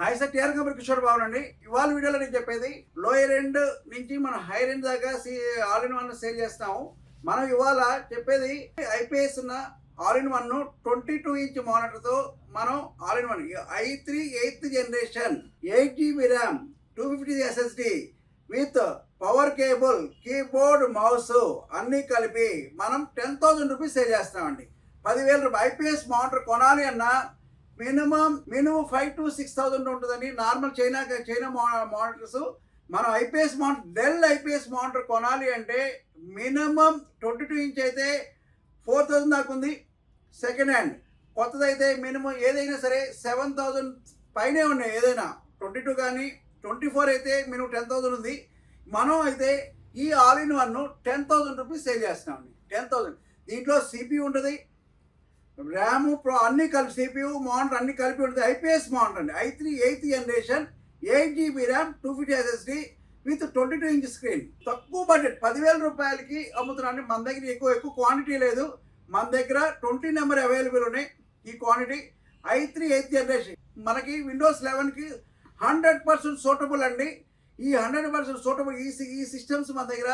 Hi sir TR company Kishore Babu అండి. ఇవాళ వీడియోలో నేను చెప్పేది లోయర్ ఎండ్ నుంచి మనం హైర్ ఎండ్ దాకా ఆల్ ఇన్ వన్ సేల్ చేస్తాము. మనం ఇవాళ చెప్పేది ఐపీఎస్ ఉన్న all in one twenty two inch మానిటర్తో మనం all in one I three eighth generation eight GB RAM two fifty SSD with power cable keyboard mouse అన్నీ కలిపి మనం టెన్ థౌజండ్ రూపీస్ సేల్ చేస్తామండి. పదివేల రూపాయలు ఐపీఎస్ మానిటర్ కొనాలి అన్నా minimum minimum five to six thousand ఉంటుందని నార్మల్ చైనా చైనా మానిటర్స్ మనం IPS monitor Dell IPS monitor కొనాలి అంటే మినిమం ట్వంటీ టూ ఇంచ్ అయితే ఫోర్ థౌజండ్ దాకా ఉంది. సెకండ్ హ్యాండ్ కొత్తదైతే మినిమం ఏదైనా సరే సెవెన్ థౌజండ్ పైనే ఉన్నాయి ఏదైనా. ట్వంటీ టూ కానీ ట్వంటీ ఫోర్ అయితే మినిమం టెన్ థౌజండ్ ఉంది. మనం అయితే ఈ all in one ten thousand rupees sale చేస్తున్నామండి. టెన్ థౌజండ్ దీంట్లో సిపి ఉంటుంది. ర్యామ్ ప్రో అన్ని కలిపి సిపియు మానిటర్ అన్ని కలిపి ఉంటుంది. ఐపీఎస్ మానిటర్ అండి. I three eighth generation eight GB RAM two fifty SSD with twenty two inch screen. తక్కువ బడ్జెట్ పదివేల రూపాయలకి అమ్ముతున్నాను మన దగ్గర ఎక్కువ ఎక్కువ క్వాంటిటీ లేదు. మన దగ్గర ట్వంటీ నెంబర్ అవైలబుల్ ఉన్నాయి ఈ quantity I three eighth generation. మనకి విండోస్ లెవెన్కి హండ్రెడ్ పర్సెంట్ సూటబుల్ అండి. ఈ హండ్రెడ్ పర్సెంట్ సూటబుల్ ఈ ఈ సిస్టమ్స్ మన దగ్గర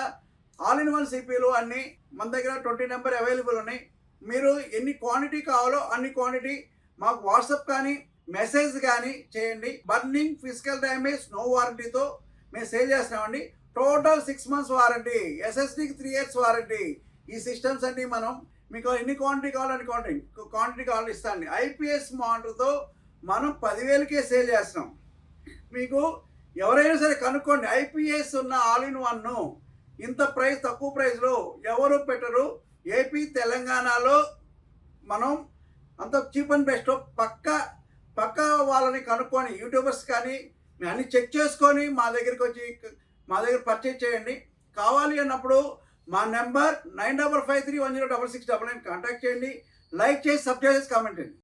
ఆల్ ఇన్ వన్ సిపిలు అన్నీ మన దగ్గర ట్వంటీ నెంబర్ అవైలబుల్ ఉన్నాయి. మీరు ఎన్ని క్వాంటిటీ కావాలో అన్ని క్వాంటిటీ మాకు వాట్సాప్ కానీ మెసేజ్ కానీ చేయండి. బర్నింగ్ ఫిజికల్ డ్యామేజ్ నో వారంటీతో మేము సేల్ చేస్తామండి. టోటల్ సిక్స్ మంత్స్ వారంటీ ఎస్ఎస్డికి త్రీ ఇయర్స్ వారంటీ ఈ సిస్టమ్స్ అన్ని మనం మీకు ఎన్ని క్వాంటిటీ కావాలని క్వాంటిటీ క్వాంటిటీ కావాలని ఇస్తాండి ఐపీఎస్ మానిటర్తో మనం పదివేలకే సేల్ చేస్తున్నాం. మీకు ఎవరైనా సరే కనుక్కోండి. ఐపీఎస్ ఉన్న ఆల్ ఇన్ వన్ ఇంత ప్రైస్ తక్కువ ప్రైస్లో ఎవరు పెట్టరు. ఏపీ తెలంగాణలో మనం అంత చీప్ అండ్ బెస్ట్ పక్క పక్క వాళ్ళని కనుక్కొని యూట్యూబర్స్ కానీ మీరు అన్ని చెక్ చేసుకొని మా దగ్గరికి వచ్చి మా దగ్గర పర్చేజ్ చేయండి. కావాలి అన్నప్పుడు మా number nine double five three one zero double six double nine contact చేయండి. లైక్ చేసి సబ్స్క్రైబ్ చేసి కామెంట్ చేయండి.